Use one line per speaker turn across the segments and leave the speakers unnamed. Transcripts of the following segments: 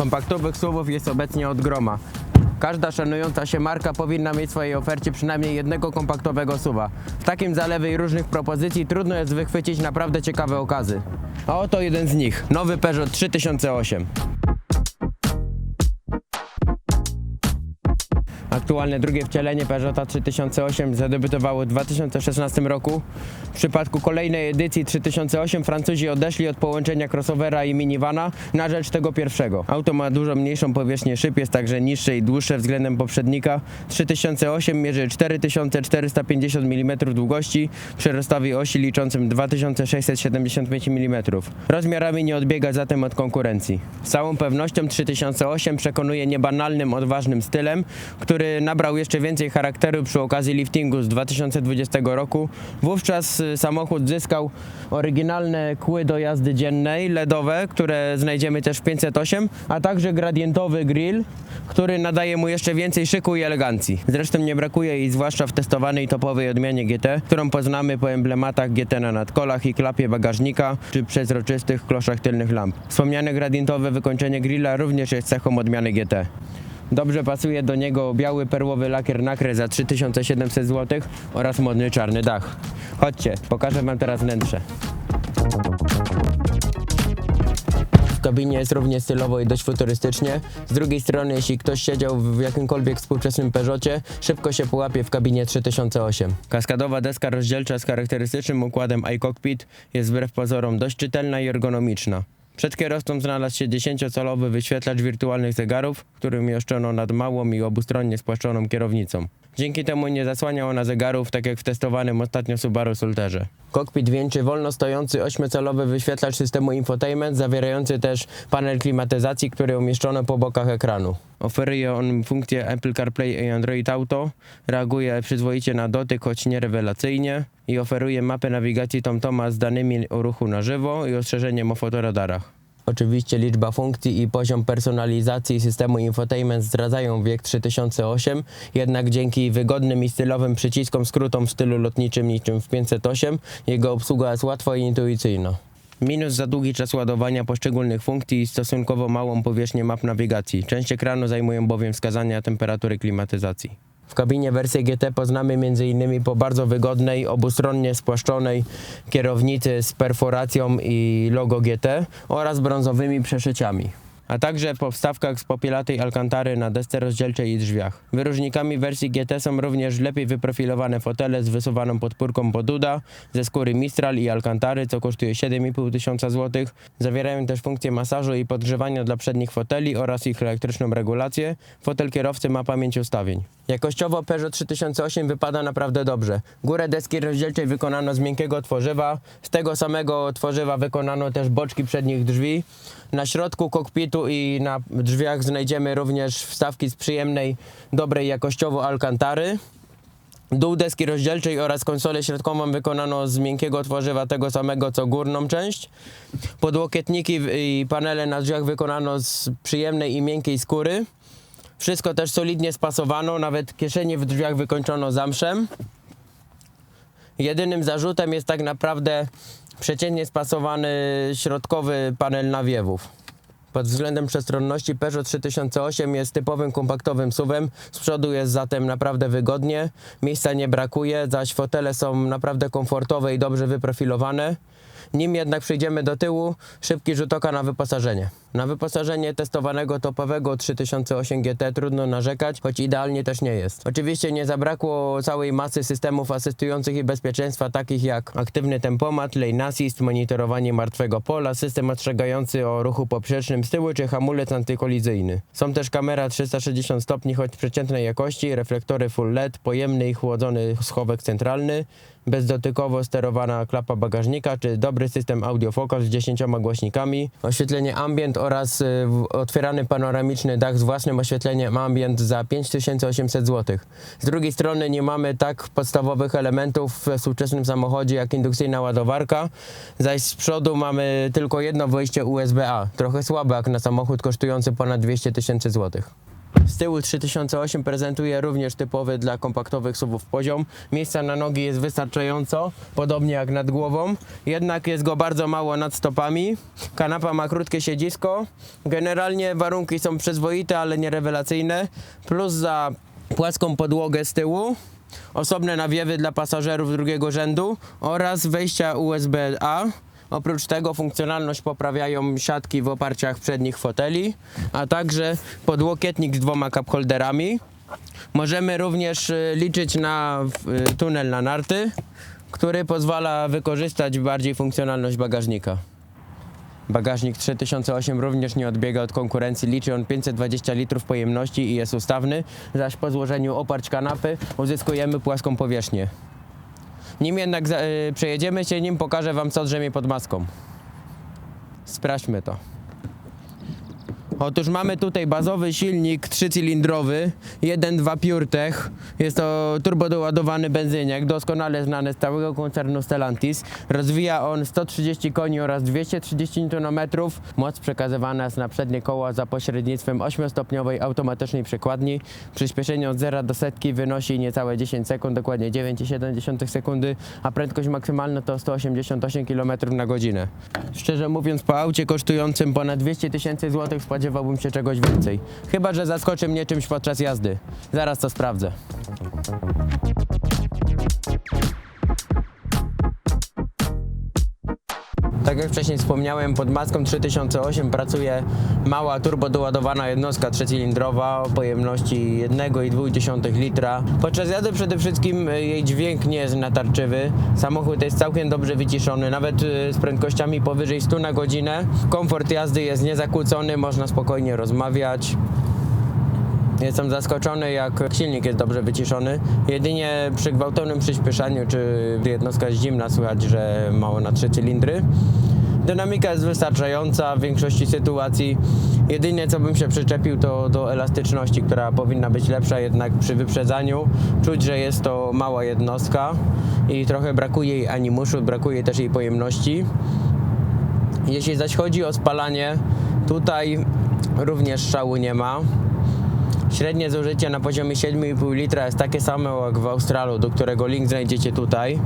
Kompaktowych SUVów jest obecnie od groma. Każda szanująca się marka powinna mieć w swojej ofercie przynajmniej jednego kompaktowego SUVa. W takim zalewie różnych propozycji trudno jest wychwycić naprawdę ciekawe okazy. A oto jeden z nich, nowy Peugeot 3008. Aktualne drugie wcielenie Peugeota 3008 zadebiutowało w 2016 roku. W przypadku kolejnej edycji 3008 Francuzi odeszli od połączenia crossovera i minivana na rzecz tego pierwszego. Auto ma dużo mniejszą powierzchnię szyb, jest także niższe i dłuższe względem poprzednika. 3008 mierzy 4450 mm długości przy rozstawie osi liczącym 2675 mm. Rozmiarami nie odbiega zatem od konkurencji. Z całą pewnością 3008 przekonuje niebanalnym, odważnym stylem, który nabrał jeszcze więcej charakteru przy okazji liftingu z 2020 roku. Wówczas y, samochód zyskał oryginalne kły do jazdy dziennej, LEDowe, które znajdziemy też w 508, a także gradientowy grill, który nadaje mu jeszcze więcej szyku i elegancji. Zresztą nie brakuje jej zwłaszcza w testowanej topowej odmianie GT, którą poznamy po emblematach GT na nadkolach i klapie bagażnika, czy przezroczystych kloszach tylnych lamp. Wspomniane gradientowe wykończenie grilla również jest cechą odmiany GT. Dobrze pasuje do niego biały perłowy lakier nakre za 3700 zł oraz modny czarny dach. Chodźcie, pokażę wam teraz wnętrze. W kabinie jest równie stylowo i dość futurystycznie. Z drugiej strony, jeśli ktoś siedział w jakimkolwiek współczesnym Peugeotie, szybko się połapie w kabinie 3008. Kaskadowa deska rozdzielcza z charakterystycznym układem iCockpit jest wbrew pozorom dość czytelna i ergonomiczna. Przed kierowcą znalazł się 10-calowy wyświetlacz wirtualnych zegarów, który umieszczono nad małą i obustronnie spłaszczoną kierownicą. Dzięki temu nie zasłania ona zegarów, tak jak w testowanym ostatnio Subaru Solterze. Kokpit wieńczy wolno stojący 8-calowy wyświetlacz systemu infotainment, zawierający też panel klimatyzacji, który umieszczono po bokach ekranu. Oferuje on funkcję Apple CarPlay i Android Auto, reaguje przyzwoicie na dotyk, choć nie rewelacyjnie i oferuje mapę nawigacji TomToma z danymi o ruchu na żywo i ostrzeżeniem o fotoradarach. Oczywiście liczba funkcji i poziom personalizacji systemu infotainment zdradzają wiek 3008, jednak dzięki wygodnym i stylowym przyciskom skrótom w stylu lotniczym niczym w 508 jego obsługa jest łatwa i intuicyjna. Minus za długi czas ładowania poszczególnych funkcji i stosunkowo małą powierzchnię map nawigacji. Część ekranu zajmują bowiem wskazania temperatury klimatyzacji. W kabinie wersji GT poznamy m.in. po bardzo wygodnej, obustronnie spłaszczonej kierownicy z perforacją i logo GT oraz brązowymi przeszyciami. A także po wstawkach z popielatej alkantary na desce rozdzielczej i drzwiach. Wyróżnikami wersji GT są również lepiej wyprofilowane fotele z wysuwaną podpórką Boduda ze skóry Mistral i alkantary, co kosztuje 7,5 tysiąca złotych. Zawierają też funkcję masażu i podgrzewania dla przednich foteli oraz ich elektryczną regulację. Fotel kierowcy ma pamięć ustawień. Jakościowo Peugeot 3008 wypada naprawdę dobrze. Górę deski rozdzielczej wykonano z miękkiego tworzywa. Z tego samego tworzywa wykonano też boczki przednich drzwi. Na środku kokpitu i na drzwiach znajdziemy również wstawki z przyjemnej, dobrej jakościowo alkantary. Dół deski rozdzielczej oraz konsolę środkową wykonano z miękkiego tworzywa tego samego co górną część. Podłokietniki i panele na drzwiach wykonano z przyjemnej i miękkiej skóry. Wszystko też solidnie spasowano, nawet kieszenie w drzwiach wykończono zamszem. Jedynym zarzutem jest tak naprawdę przeciętnie spasowany środkowy panel nawiewów. Pod względem przestronności Peugeot 3008 jest typowym kompaktowym SUVem. Z przodu jest zatem naprawdę wygodnie, miejsca nie brakuje, zaś fotele są naprawdę komfortowe i dobrze wyprofilowane. Nim jednak przejdziemy do tyłu, szybki rzut oka na wyposażenie. Na wyposażenie testowanego topowego 3008 GT trudno narzekać, choć idealnie też nie jest. Oczywiście nie zabrakło całej masy systemów asystujących i bezpieczeństwa, takich jak aktywny tempomat, lane assist, monitorowanie martwego pola, system ostrzegający o ruchu poprzecznym z tyłu czy hamulec antykolizyjny. Są też kamera 360 stopni, choć przeciętnej jakości, reflektory full LED, pojemny i chłodzony schowek centralny, bezdotykowo sterowana klapa bagażnika, czy dobry system audiofocus z 10 głośnikami, oświetlenie ambient oraz y, otwierany panoramiczny dach z własnym oświetleniem ambient za 5800 zł. Z drugiej strony nie mamy tak podstawowych elementów w współczesnym samochodzie jak indukcyjna ładowarka, zaś z przodu mamy tylko jedno wyjście USB-A, trochę słabe jak na samochód kosztujący ponad 200 tysięcy złotych. Z tyłu 3008 prezentuje również typowy dla kompaktowych SUVów poziom. Miejsca na nogi jest wystarczająco, podobnie jak nad głową. Jednak jest go bardzo mało nad stopami. Kanapa ma krótkie siedzisko. Generalnie warunki są przyzwoite, ale nie rewelacyjne. Plus za płaską podłogę z tyłu. Osobne nawiewy dla pasażerów drugiego rzędu oraz wejścia USB-A. Oprócz tego funkcjonalność poprawiają siatki w oparciach przednich foteli, a także podłokietnik z dwoma cup holderami. Możemy również y, liczyć na y, tunel na narty, który pozwala wykorzystać bardziej funkcjonalność bagażnika. Bagażnik 3008 również nie odbiega od konkurencji. Liczy on 520 litrów pojemności i jest ustawny, zaś po złożeniu oparć kanapy uzyskujemy płaską powierzchnię. Nim jednak y, przejedziemy się nim, pokażę Wam co drzemie pod maską. Sprawdźmy to. Otóż mamy tutaj bazowy silnik trzycylindrowy, 1.2 PureTech. Jest to turbodoładowany benzyniak, doskonale znany z całego koncernu Stellantis. Rozwija on 130 koni oraz 230 Nm. Moc przekazywana jest na przednie koła za pośrednictwem 8-stopniowej automatycznej przekładni. Przyspieszenie od 0 do setki wynosi niecałe 10 sekund, dokładnie 9,7 sekundy, a prędkość maksymalna to 188 km na godzinę. Szczerze mówiąc, po aucie kosztującym ponad 200 tysięcy złotych spodziewałbym się czegoś więcej. Chyba, że zaskoczy mnie czymś podczas jazdy. Zaraz to sprawdzę. Tak jak wcześniej wspomniałem, pod maską 3008 pracuje mała turbodoładowana jednostka trzecylindrowa o pojemności 1,2 litra. Podczas jazdy przede wszystkim y, jej dźwięk nie jest natarczywy. Samochód jest całkiem dobrze wyciszony, nawet y, z prędkościami powyżej 100 na godzinę. Komfort jazdy jest niezakłócony, można spokojnie rozmawiać. Jestem zaskoczony, jak silnik jest dobrze wyciszony. Jedynie przy gwałtownym przyspieszaniu, czy jednostka zimna, słychać, że mało na trzy cylindry. Dynamika jest wystarczająca w większości sytuacji. Jedynie co bym się przyczepił to do elastyczności, która powinna być lepsza, jednak przy wyprzedzaniu czuć, że jest to mała jednostka i trochę brakuje jej animuszu, brakuje też jej pojemności. Jeśli zaś chodzi o spalanie, tutaj również szału nie ma. Średnie zużycie na poziomie 7,5 litra jest takie samo jak w Australu, do którego link znajdziecie tutaj.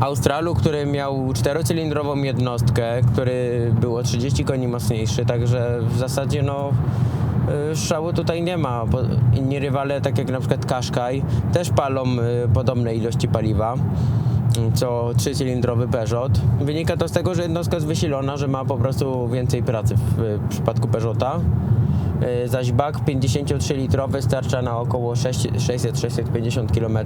Australu, który miał czterocylindrową jednostkę, który był o 30 koni mocniejszy, także w zasadzie no y, szału tutaj nie ma. Inni rywale, tak jak na przykład Qashqai, też palą y, podobne ilości paliwa y, co trzycylindrowy Peugeot. Wynika to z tego, że jednostka jest wysilona, że ma po prostu więcej pracy w, w przypadku Peugeota. Y, zaś bak 53-litrowy starcza na około 6 600-650 km.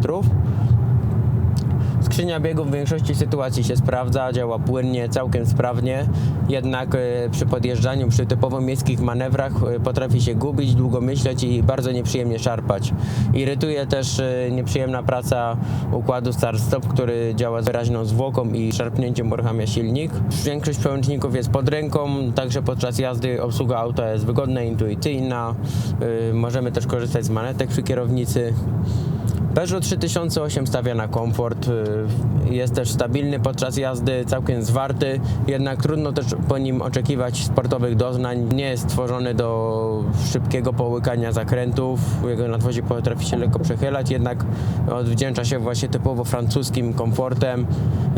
Skrzynia biegów w większości sytuacji się sprawdza, działa płynnie, całkiem sprawnie, jednak y, przy podjeżdżaniu, przy typowo miejskich manewrach y, potrafi się gubić, długo myśleć i bardzo nieprzyjemnie szarpać. Irytuje też y, nieprzyjemna praca układu start-stop, który działa z wyraźną zwłoką i szarpnięciem uruchamia silnik. Większość przełączników jest pod ręką, także podczas jazdy obsługa auta jest wygodna, intuicyjna. Możemy też korzystać z manetek przy kierownicy. Peugeot 3008 stawia na komfort, y, jest też stabilny podczas jazdy, całkiem zwarty, jednak trudno też po nim oczekiwać sportowych doznań. Nie jest stworzony do szybkiego połykania zakrętów, jego nadwozie potrafi się lekko przechylać, jednak odwdzięcza się właśnie typowo francuskim komfortem.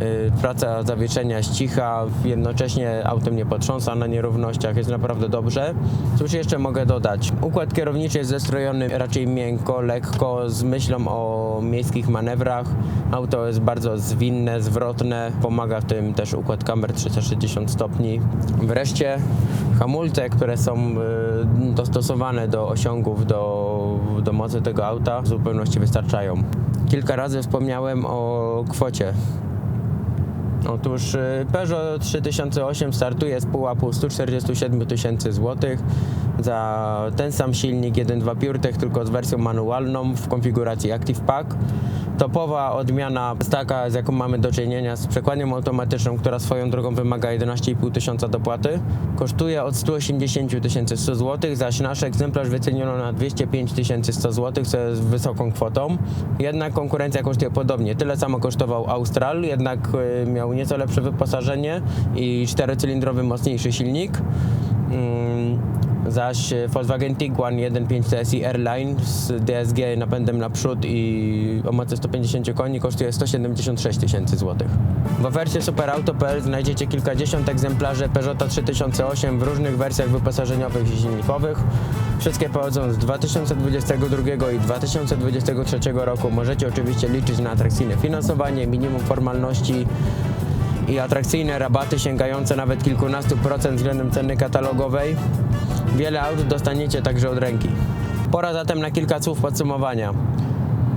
Y, Praca zawieszenia jest cicha, jednocześnie autem nie potrząsa na nierównościach, jest naprawdę dobrze. Cóż jeszcze mogę dodać? Układ kierowniczy jest zestrojony raczej miękko, lekko, z myślą o miejskich manewrach. Auto jest bardzo zwinne, zwrotne, pomaga w tym też układ kamer 360 stopni. Wreszcie hamulce, które są y, dostosowane do osiągów, do, do mocy tego auta w zupełności wystarczają. Kilka razy wspomniałem o kwocie Otóż y, Peugeot 3008 startuje z pułapu 147 tysięcy złotych za ten sam silnik 1.2 PureTech, tylko z wersją manualną w konfiguracji Active Pack. Topowa odmiana jest taka, z jaką mamy do czynienia z przekładnią automatyczną, która swoją drogą wymaga 11,5 tysiąca dopłaty. Kosztuje od 180 tysięcy 100 zł, zaś nasz egzemplarz wyceniono na 205 tysięcy 100 zł, co jest wysoką kwotą. Jednak konkurencja kosztuje podobnie. Tyle samo kosztował Austral, jednak y, miał nieco lepsze wyposażenie i czterocylindrowy, mocniejszy silnik. Zaś e, Volkswagen Tiguan 1.5 TSI Airline z DSG napędem naprzód i o mocy 150 koni kosztuje 176 tysięcy złotych. W ofercie superauto.pl znajdziecie kilkadziesiąt egzemplarzy Peugeota 3008 w różnych wersjach wyposażeniowych i silnikowych. Wszystkie pochodzą z 2022 i 2023 roku. Możecie oczywiście liczyć na atrakcyjne finansowanie, minimum formalności i atrakcyjne rabaty sięgające nawet kilkunastu procent względem ceny katalogowej. Wiele aut dostaniecie także od ręki. Pora zatem na kilka słów podsumowania.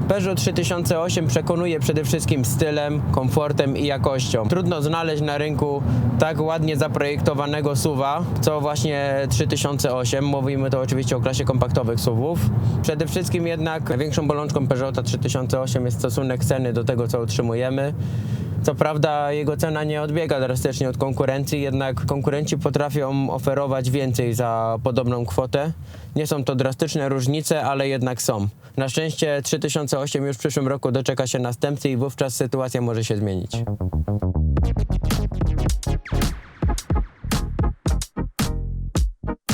Peugeot 3008 przekonuje przede wszystkim stylem, komfortem i jakością. Trudno znaleźć na rynku tak ładnie zaprojektowanego SUVa, co właśnie 3008. Mówimy to oczywiście o klasie kompaktowych SUVów. Przede wszystkim jednak największą bolączką Peugeota 3008 jest stosunek ceny do tego, co otrzymujemy. Co prawda jego cena nie odbiega drastycznie od konkurencji, jednak konkurenci potrafią oferować więcej za podobną kwotę. Nie są to drastyczne różnice, ale jednak są. Na szczęście 3008 już w przyszłym roku doczeka się następcy i wówczas sytuacja może się zmienić.